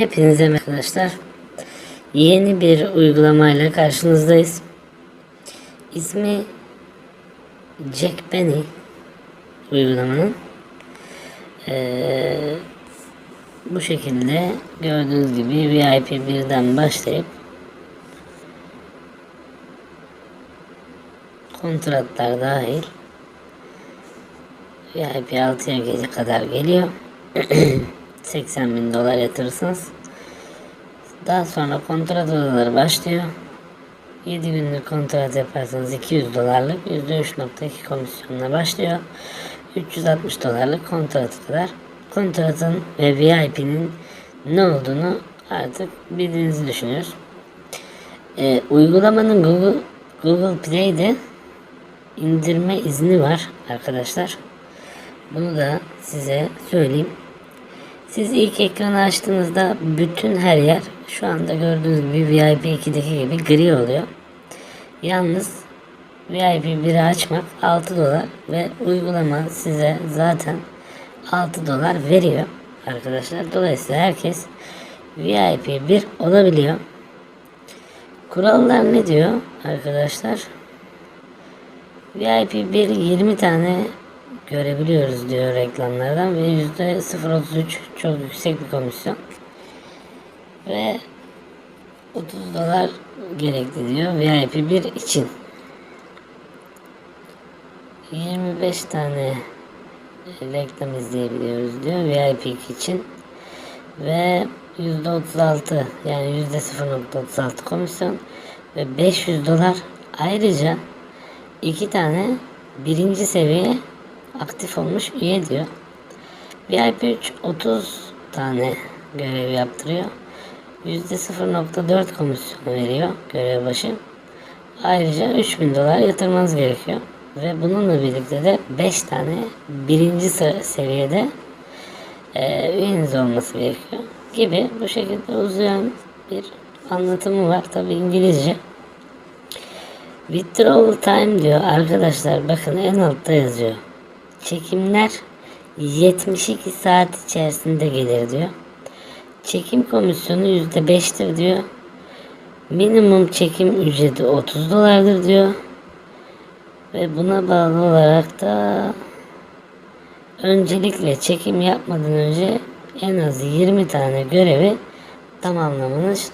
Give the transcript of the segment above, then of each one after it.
Hepinize arkadaşlar. Yeni bir uygulamayla karşınızdayız. İsmi Jack Benny uygulamanın. Ee, bu şekilde gördüğünüz gibi VIP 1'den başlayıp kontratlar dahil VIP 6'ya gece kadar geliyor. 80 bin dolar yatırırsınız. Daha sonra kontrat odaları başlıyor. 7 günlük kontrat yaparsanız 200 dolarlık %3.2 komisyonla başlıyor. 360 dolarlık kontratı kadar. Kontratın ve VIP'nin ne olduğunu artık bildiğinizi düşünüyoruz. Ee, uygulamanın Google, Google Play'de indirme izni var arkadaşlar. Bunu da size söyleyeyim. Siz ilk ekranı açtığınızda bütün her yer şu anda gördüğünüz gibi VIP 2'deki gibi gri oluyor. Yalnız VIP 1'i açmak 6 dolar ve uygulama size zaten 6 dolar veriyor arkadaşlar. Dolayısıyla herkes VIP 1 olabiliyor. Kurallar ne diyor arkadaşlar? VIP 1 20 tane görebiliyoruz diyor reklamlardan. Ve yüzde 0.33 çok yüksek bir komisyon. Ve 30 dolar gerekli diyor VIP 1 için. 25 tane reklam izleyebiliyoruz diyor VIP 2 için. Ve %36 yani %0.36 komisyon. Ve 500 dolar. Ayrıca iki tane birinci seviye aktif olmuş üye diyor. VIP 3 30 tane görev yaptırıyor. %0.4 komisyon veriyor görev başı. Ayrıca 3000 dolar yatırmanız gerekiyor. Ve bununla birlikte de 5 tane birinci seviyede e, üyeniz olması gerekiyor. Gibi bu şekilde uzayan bir anlatımı var. Tabi İngilizce. Withdrawal time diyor arkadaşlar bakın en altta yazıyor. Çekimler 72 saat içerisinde gelir diyor. Çekim komisyonu %5'tir diyor. Minimum çekim ücreti 30 dolardır diyor. Ve buna bağlı olarak da öncelikle çekim yapmadan önce en az 20 tane görevi tamamlamanız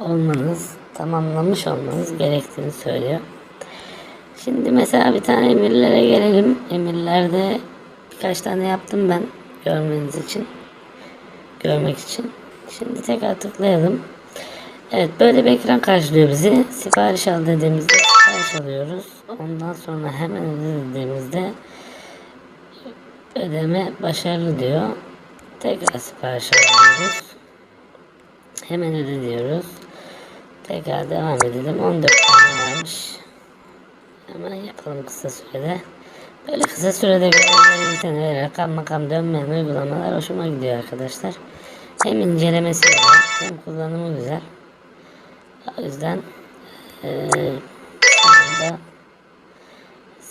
olmanız tamamlamış olmanız gerektiğini söylüyor. Şimdi mesela bir tane emirlere gelelim. Emirlerde birkaç tane yaptım ben görmeniz için. Görmek için. Şimdi tekrar tıklayalım. Evet böyle bir ekran karşılıyor bizi. Sipariş al dediğimizde sipariş alıyoruz. Ondan sonra hemen dediğimizde ödeme başarılı diyor. Tekrar sipariş alıyoruz. Hemen öde diyoruz. Tekrar devam edelim. 14 tane varmış. Hemen yapalım kısa sürede. Böyle kısa sürede görevleri biten rakam makam dönmeyen uygulamalar hoşuma gidiyor arkadaşlar. Hem incelemesi güzel hem kullanımı güzel. O yüzden ee,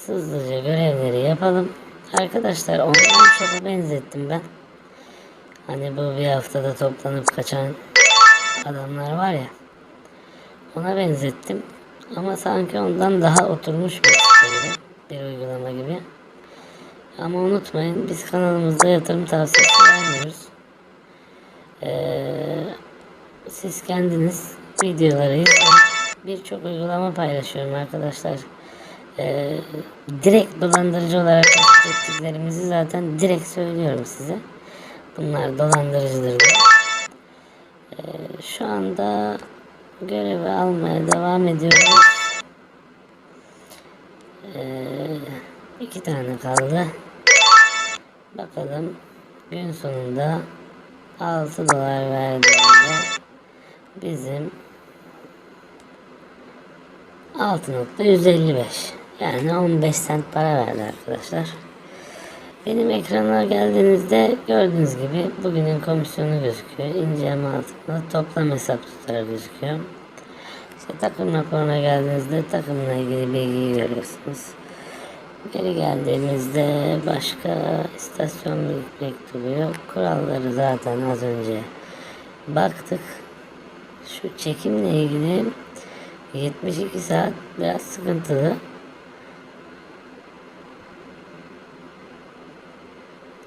hızlıca görevleri yapalım. Arkadaşlar online shop'a benzettim ben. Hani bu bir haftada toplanıp kaçan adamlar var ya. Ona benzettim. Ama sanki ondan daha oturmuş bir. Bir uygulama gibi. Ama unutmayın biz kanalımızda yatırım tavsiyesi vermiyoruz. Ee, siz kendiniz videoları izleyin. Birçok uygulama paylaşıyorum arkadaşlar. Ee, direkt dolandırıcı olarak ettiklerimizi zaten direkt söylüyorum size. Bunlar dolandırıcıdır. Ee, şu anda görevi almaya devam ediyoruz. Ee, iki tane kaldı. Bakalım gün sonunda 6 dolar verdiğinde bizim 6.155 yani 15 sent para verdi arkadaşlar. Benim ekrana geldiğinizde gördüğünüz gibi bugünün komisyonu gözüküyor. İnceleme altında toplam hesap tutarı gözüküyor. İşte takım raporuna geldiğinizde takımla ilgili bilgiyi görüyorsunuz. Geri geldiğimizde başka istasyon mektubu yok. Kuralları zaten az önce baktık. Şu çekimle ilgili 72 saat biraz sıkıntılı.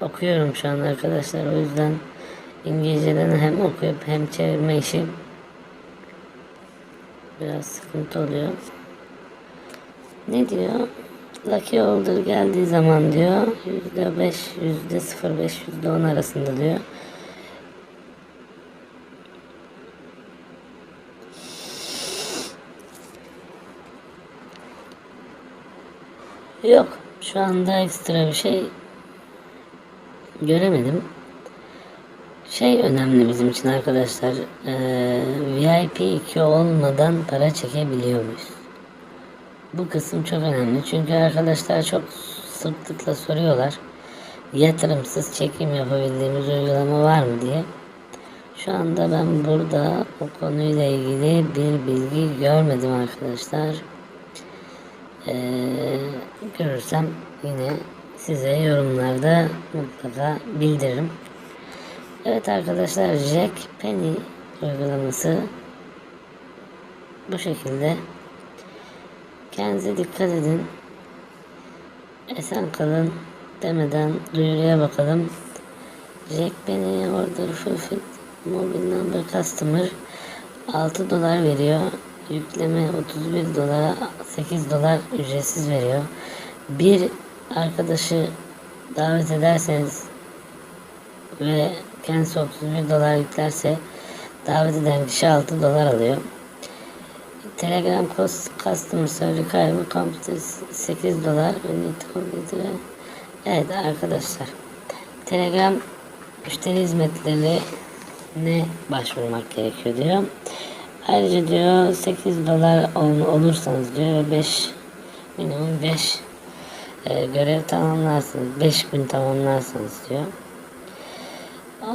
Okuyorum şu an arkadaşlar. O yüzden İngilizceden hem okuyup hem çevirme işi biraz sıkıntı oluyor. Ne diyor? Lucky Holder geldiği zaman diyor yüzde beş, yüzde sıfır beş, yüzde on arasında diyor. Yok. Şu anda ekstra bir şey göremedim. Şey önemli bizim için arkadaşlar. eee, VIP 2 olmadan para çekebiliyor muyuz? Bu kısım çok önemli. Çünkü arkadaşlar çok sıklıkla soruyorlar. Yatırımsız çekim yapabildiğimiz uygulama var mı diye. Şu anda ben burada o konuyla ilgili bir bilgi görmedim arkadaşlar. Ee, görürsem yine size yorumlarda mutlaka bildiririm. Evet arkadaşlar Jack Penny uygulaması bu şekilde. Kendinize dikkat edin. Esen kalın demeden duyuruya bakalım. Jack Penny order fulfilled mobile number customer 6 dolar veriyor. Yükleme 31 dolara 8 dolar ücretsiz veriyor. Bir arkadaşı davet ederseniz ve kendisi 31 dolar yüklerse davet eden kişi 6 dolar alıyor. Telegram cost customer service kaybı computer 8 dolar. Evet arkadaşlar. Telegram müşteri hizmetlerine başvurmak gerekiyor diyor. Ayrıca diyor 8 dolar ol- olursanız diyor 5 minimum 5 e, görev tamamlarsınız. 5 gün tamamlarsınız diyor.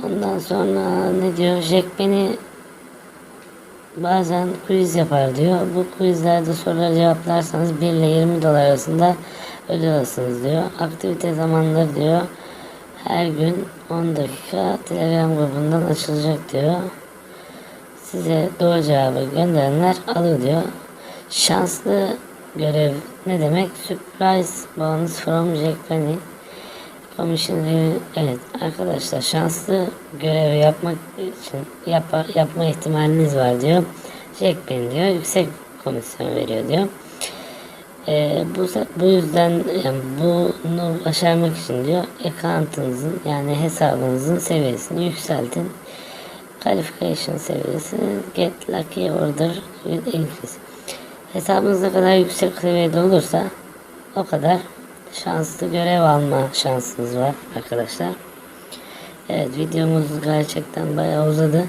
Ondan sonra ne diyor? Jack beni bazen quiz yapar diyor. Bu quizlerde soruları cevaplarsanız 1 ile 20 dolar arasında ödül diyor. Aktivite zamanları diyor. Her gün 10 dakika Telegram grubundan açılacak diyor. Size doğru cevabı gönderenler alır diyor. Şanslı görev ne demek? Surprise bonus from Jack Penny. Commission review- evet arkadaşlar şanslı görevi yapmak için yapar, yapma ihtimaliniz var diyor. Jack Penny diyor yüksek komisyon veriyor diyor. Ee, bu, bu yüzden yani bunu başarmak için diyor account'ınızın yani hesabınızın seviyesini yükseltin. Qualification seviyesi get lucky order with increase. Hesabınız ne kadar yüksek seviyede olursa o kadar şanslı görev alma şansınız var arkadaşlar. Evet videomuz gerçekten bayağı uzadı.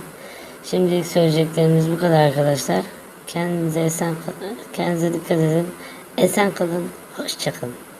Şimdilik söyleyeceklerimiz bu kadar arkadaşlar. Kendinize esen kendinize dikkat edin. Esen kalın. Hoşçakalın.